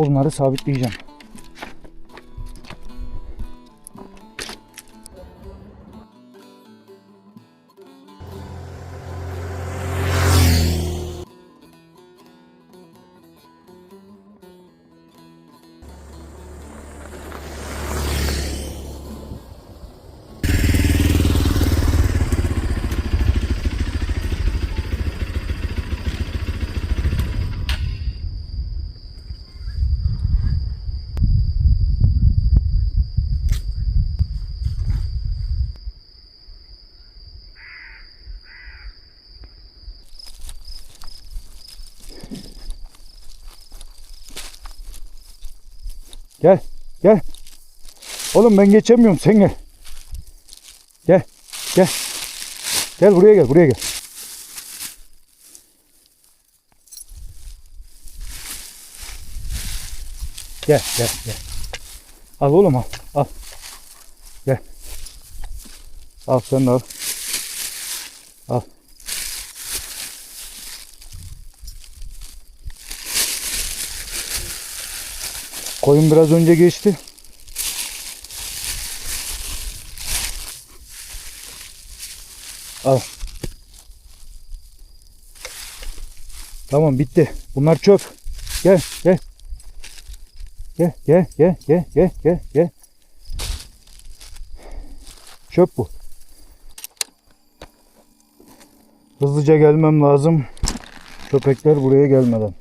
Onları sabitleyeceğim. Oğlum ben geçemiyorum. Sen gel. Gel. Gel. Gel buraya gel. Buraya gel. Gel. Gel. Gel. Al oğlum al. Al. Gel. Al sen de al. Al. Koyun biraz önce geçti. Al. Tamam bitti. Bunlar çöp. Gel gel. Gel gel gel gel gel gel gel. Çöp bu. Hızlıca gelmem lazım. Köpekler buraya gelmeden.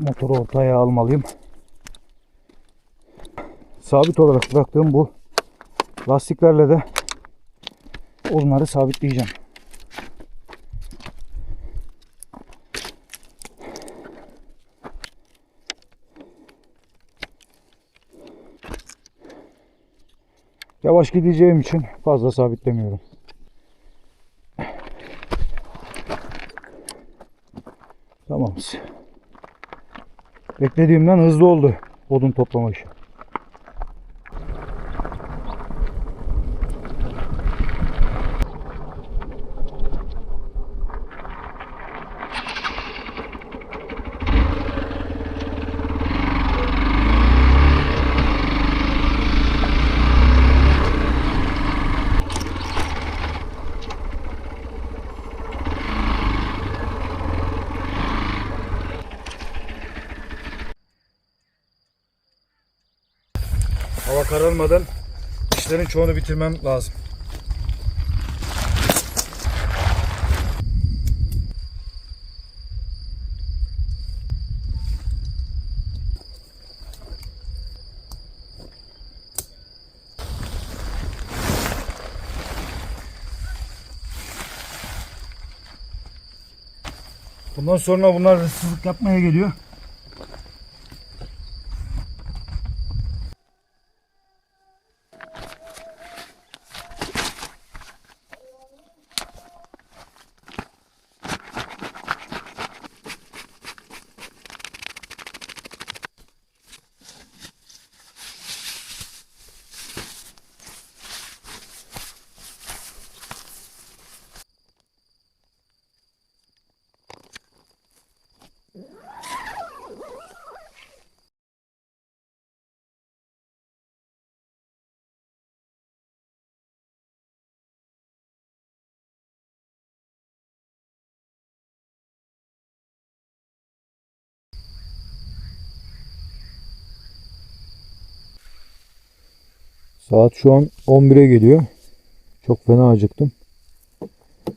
Motoru ortaya almalıyım. Sabit olarak bıraktığım bu lastiklerle de onları sabitleyeceğim. Yavaş gideceğim için fazla sabitlemiyorum. Tamamız. Beklediğimden hızlı oldu odun toplama işi. Hava kararmadan işlerin çoğunu bitirmem lazım. Bundan sonra bunlar hırsızlık yapmaya geliyor. Saat şu an 11'e geliyor. Çok fena acıktım.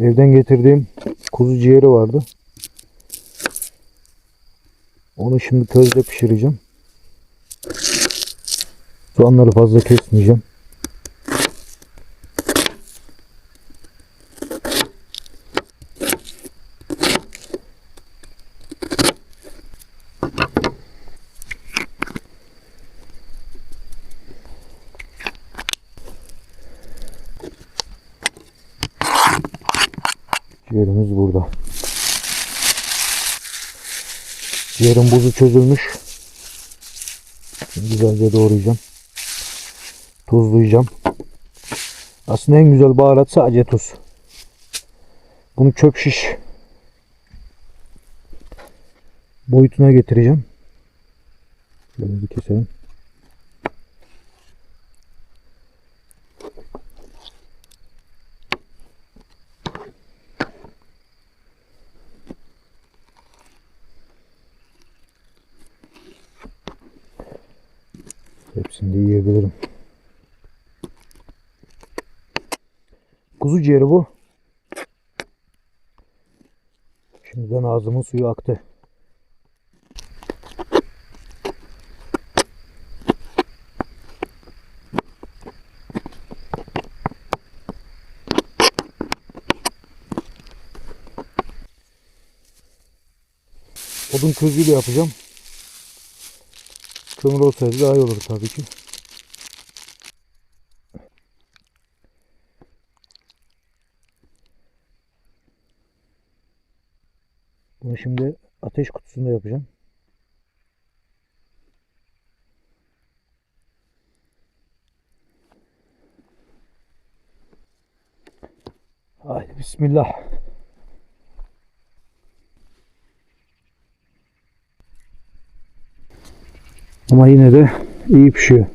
Evden getirdiğim kuzu ciğeri vardı. Onu şimdi közde pişireceğim. Soğanları fazla kesmeyeceğim. Ciğerimiz burada. Ciğerin buzu çözülmüş. Güzelce doğrayacağım. Tuzlayacağım. Aslında en güzel baharat sadece tuz. Bunu çöp şiş boyutuna getireceğim. Böyle bir keselim. Hepsini de yiyebilirim. Kuzu ciğeri bu. Şimdiden ağzımın suyu aktı. Odun közüyle yapacağım. Kömür olsaydı daha iyi olur tabii ki. Bunu şimdi ateş kutusunda yapacağım. Haydi bismillah. Ama yine de iyi pişiyor.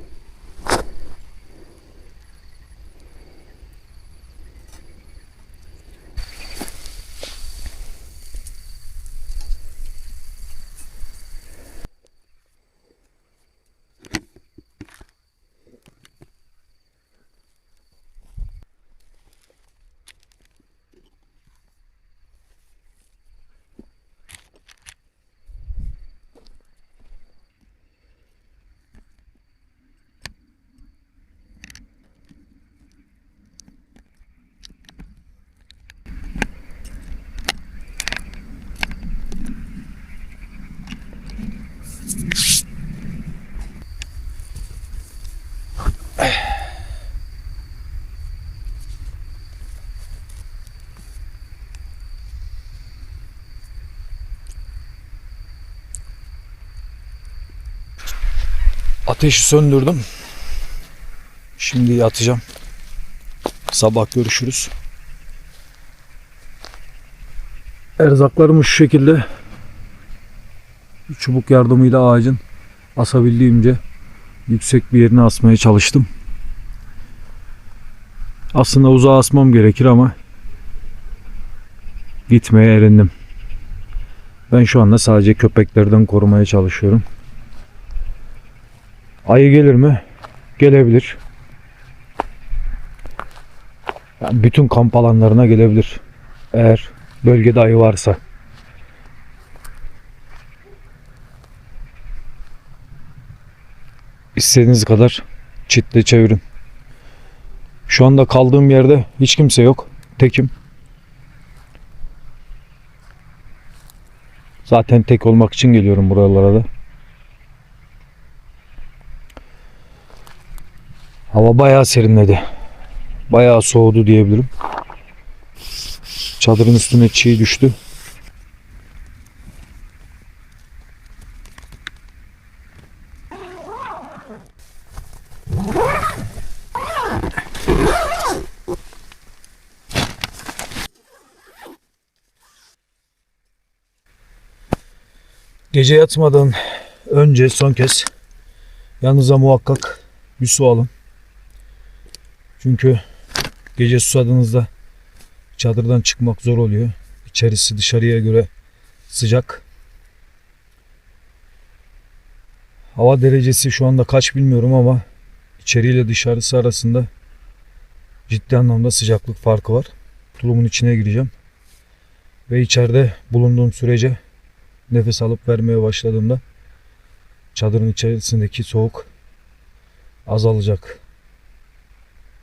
Ateşi söndürdüm. Şimdi yatacağım. Sabah görüşürüz. Erzaklarımı şu şekilde çubuk yardımıyla ağacın asabildiğimce yüksek bir yerine asmaya çalıştım. Aslında uzağa asmam gerekir ama gitmeye erindim. Ben şu anda sadece köpeklerden korumaya çalışıyorum. Ayı gelir mi? Gelebilir. Yani bütün kamp alanlarına gelebilir. Eğer bölgede ayı varsa. İstediğiniz kadar çitle çevirin. Şu anda kaldığım yerde hiç kimse yok. Tekim. Zaten tek olmak için geliyorum buralara da. Hava bayağı serinledi. Bayağı soğudu diyebilirim. Çadırın üstüne çiğ düştü. Gece yatmadan önce son kez yanınıza muhakkak bir su alın. Çünkü gece susadığınızda çadırdan çıkmak zor oluyor. İçerisi dışarıya göre sıcak. Hava derecesi şu anda kaç bilmiyorum ama içeriyle dışarısı arasında ciddi anlamda sıcaklık farkı var. Tulumun içine gireceğim. Ve içeride bulunduğum sürece nefes alıp vermeye başladığımda çadırın içerisindeki soğuk azalacak.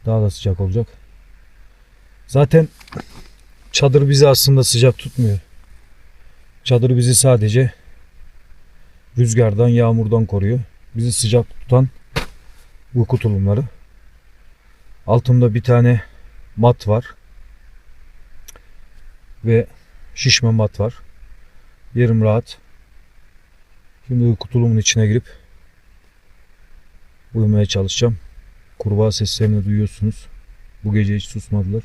Daha da sıcak olacak. Zaten çadır bizi aslında sıcak tutmuyor. Çadır bizi sadece rüzgardan, yağmurdan koruyor. Bizi sıcak tutan uyku tulumları. Altımda bir tane mat var. Ve şişme mat var. Yerim rahat. Şimdi uyku tulumun içine girip uyumaya çalışacağım. Kurbağa seslerini duyuyorsunuz. Bu gece hiç susmadılar.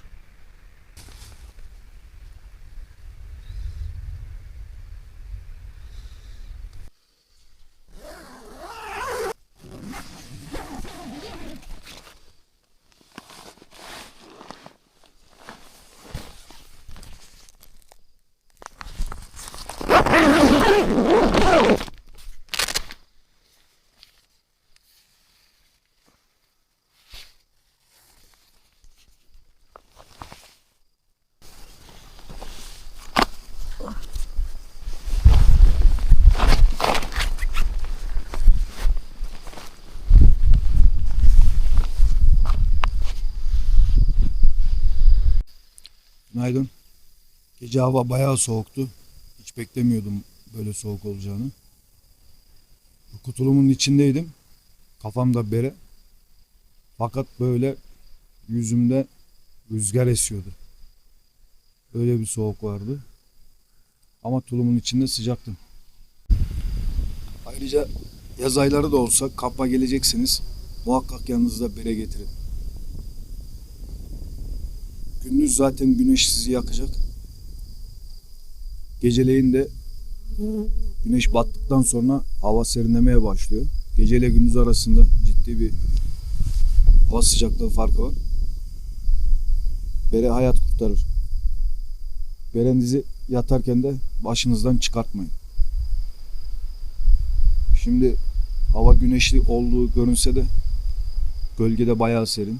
Gece hava bayağı soğuktu. Hiç beklemiyordum böyle soğuk olacağını. Kutulumun içindeydim. Kafamda bere. Fakat böyle yüzümde rüzgar esiyordu. Öyle bir soğuk vardı. Ama tulumun içinde sıcaktım. Ayrıca yaz ayları da olsa kampa geleceksiniz. Muhakkak yanınızda bere getirin. Gündüz zaten güneş sizi yakacak. Geceleyin de güneş battıktan sonra hava serinlemeye başlıyor. Geceyle gündüz arasında ciddi bir hava sıcaklığı farkı var. Bere hayat kurtarır. Berenizi yatarken de başınızdan çıkartmayın. Şimdi hava güneşli olduğu görünse de gölgede bayağı serin.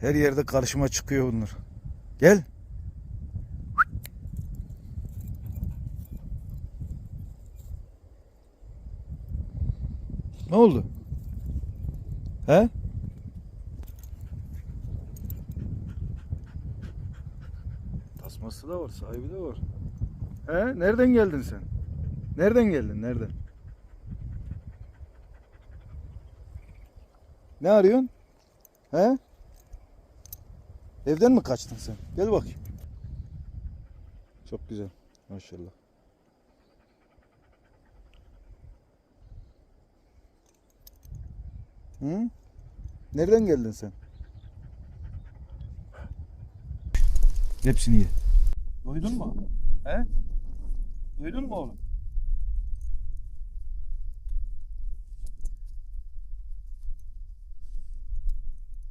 Her yerde karşıma çıkıyor bunlar. Gel. Ne oldu? He? Tasması da var, sahibi de var. He? Nereden geldin sen? Nereden geldin? Nereden? Ne arıyorsun? He? Evden mi kaçtın sen? Gel bak. Çok güzel. Maşallah. Hı? Nereden geldin sen? Hepsini ye. Duydun mu? He? Duydun mu oğlum?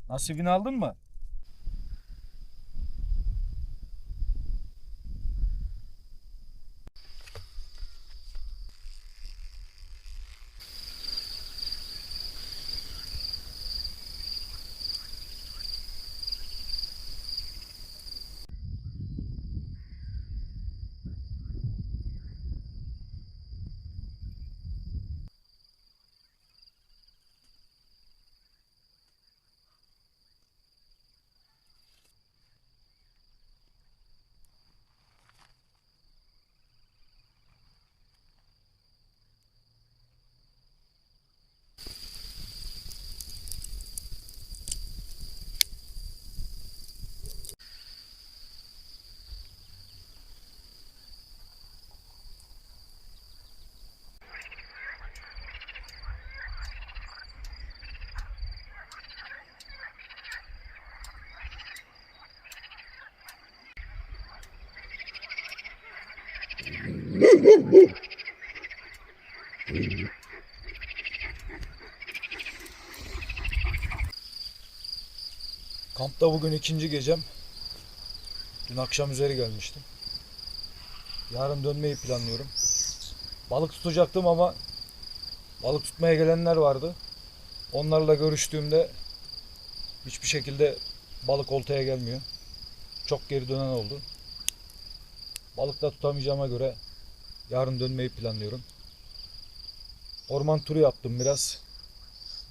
Nasibini aldın mı? Kampta bugün ikinci gecem. Dün akşam üzeri gelmiştim. Yarın dönmeyi planlıyorum. Balık tutacaktım ama balık tutmaya gelenler vardı. Onlarla görüştüğümde hiçbir şekilde balık oltaya gelmiyor. Çok geri dönen oldu. Balık da tutamayacağıma göre yarın dönmeyi planlıyorum. Orman turu yaptım biraz.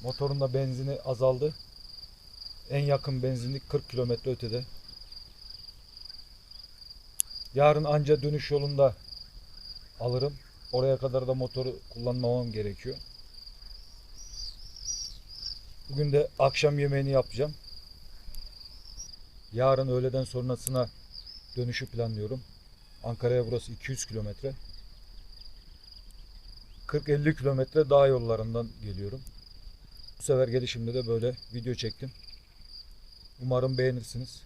Motorun da benzini azaldı. En yakın benzinlik 40 kilometre ötede. Yarın anca dönüş yolunda alırım. Oraya kadar da motoru kullanmamam gerekiyor. Bugün de akşam yemeğini yapacağım. Yarın öğleden sonrasına dönüşü planlıyorum. Ankara'ya burası 200 kilometre. 40-50 kilometre dağ yollarından geliyorum. Bu sefer gelişimde de böyle video çektim. Umarım beğenirsiniz.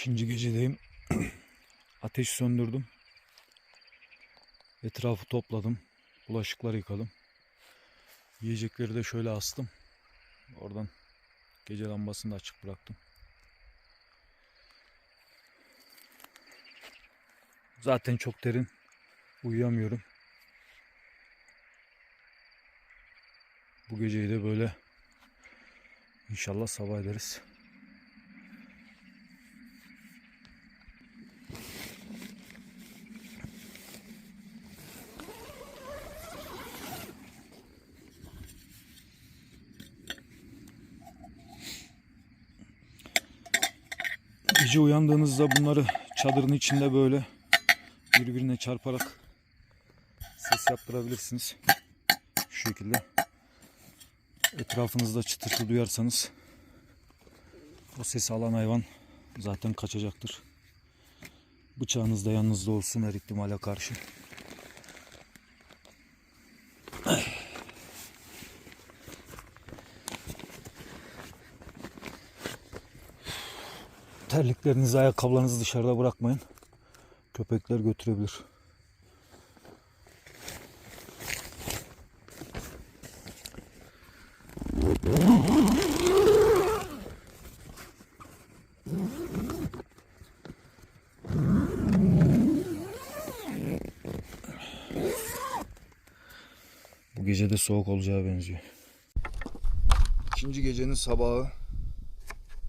İkinci gecedeyim. Ateş söndürdüm. Etrafı topladım. Bulaşıkları yıkadım. Yiyecekleri de şöyle astım. Oradan gece lambasını da açık bıraktım. Zaten çok derin. Uyuyamıyorum. Bu geceyi de böyle inşallah sabah ederiz. Gece uyandığınızda bunları çadırın içinde böyle birbirine çarparak ses yaptırabilirsiniz. Şu şekilde. Etrafınızda çıtırtı duyarsanız o sesi alan hayvan zaten kaçacaktır. Bıçağınız da yanınızda olsun her ihtimale karşı. Terliklerinizi, ayakkabılarınızı dışarıda bırakmayın. Köpekler götürebilir. Bu gece de soğuk olacağı benziyor. İkinci gecenin sabahı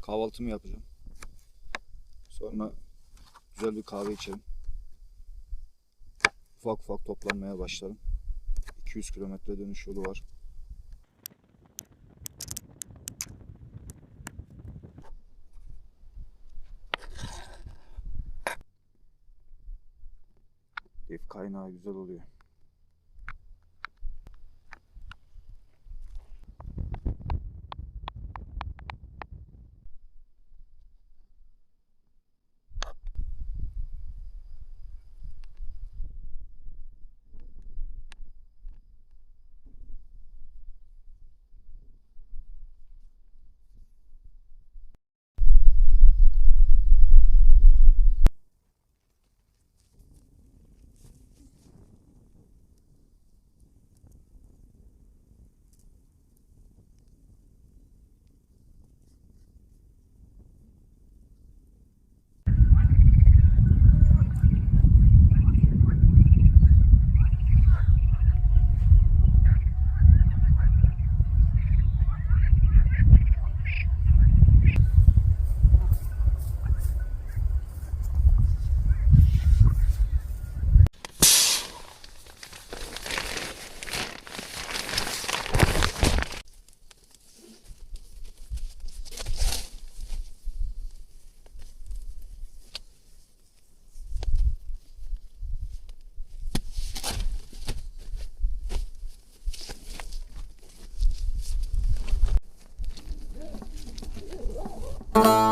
kahvaltımı yapacağım. Güzel bir kahve içerim. Ufak ufak toplanmaya başlarım. 200 kilometre dönüş yolu var. Keyif kaynağı güzel oluyor. Thank.